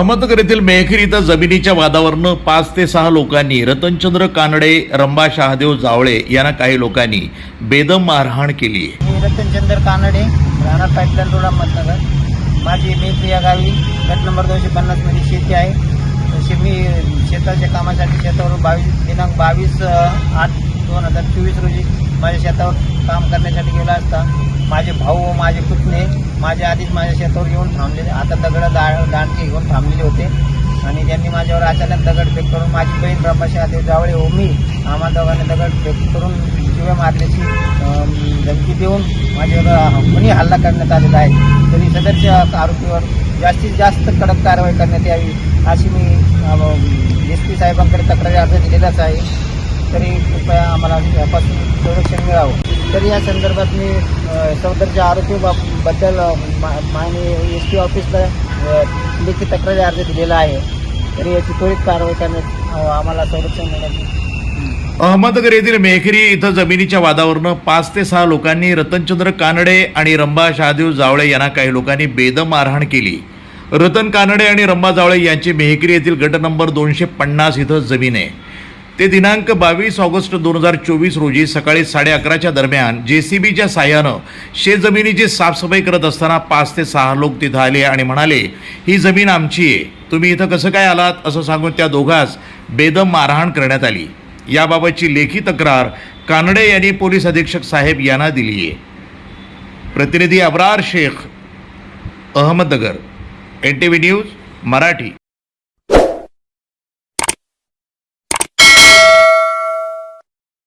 अहमदनगर येथील मेहखीर इथं जमिनीच्या वादावरनं पाच ते सहा लोकांनी रतनचंद्र कानडे रंबा शहादेव जावळे यांना काही लोकांनी बेदम मारहाण केली आहे. मी रतनचंद्र कानडे राणा पाईपलाईन रोड अहमदनगर. माझी मेत्री या गावी गट नंबर दोनशे पन्नासमध्ये शेती आहे. तशी मी शेताच्या कामासाठी शेतावरून बावीस दिनांक बावीस आठ दोन हजार चोवीस रोजी माझ्या शेतावर काम करण्यासाठी गेला असता माझे भाऊ व माझे कुटुंब माझ्या आधीच माझ्या शेतावर येऊन थांबलेले. आता दगडं दा दांडके घेऊन थांबलेले होते. आणि त्यांनी माझ्यावर अचानक दगडफेक करून माझी बहीण रमाशा जावळे ओमी मी आम्हा दोघांनी दगडफेक करून शिव्या मारल्याची धमकी देऊन माझ्यावर कुणी हल्ला करण्यात आलेला आहे. तरी सदरच्या आरोपीवर जास्तीत जास्त कडक कारवाई करण्यात यावी अशी मी एस पी साहेबांकडे तक्रारी अर्ज दिलेलाच आहे. तरी कृपया आम्हाला यापासून संरक्षण मिळावं. तरी या संदर्भात मी सौदरच्या सदरच्या आरोपी बाब- बद्दल माननीय एस टी ऑफिसला लिखित तक्रारी अर्ज दिलेला आहे. तरी याची त्वरित कारवाई करण्यात आम्हाला संरक्षण मिळण्याची अहमदनगर येथील मेहकरी इथं जमिनीच्या वादावरनं पाच ते सहा लोकांनी रतनचंद्र कानडे आणि रंबा शहादेव जावळे यांना काही लोकांनी बेदम मारहाण केली. रतन कानडे आणि रंबा जावळे यांची मेहकरी येथील गट नंबर दोनशे पन्नास इथं जमीन आहे. ते दिनांक बावीस ऑगस्ट दोन हजार चोवीस रोजी सकाळी साडे अकराच्या दरम्यान जे सी बीच्या साह्यानं शेतजमिनीची साफसफाई करत असताना पाच ते सहा लोक तिथं आले आणि म्हणाले ही जमीन आमची आहे. तुम्ही इथं कसं काय आलात? असं सांगून त्या दोघांस बेदम मारहाण करण्यात आली. याबाबतची लेखी तक्रार कानडे यांनी पोलीस अधीक्षक साहेब यांना दिली आहे. प्रतिनिधी Abrar Shaikh Ahmednagar. N T V news Marathi.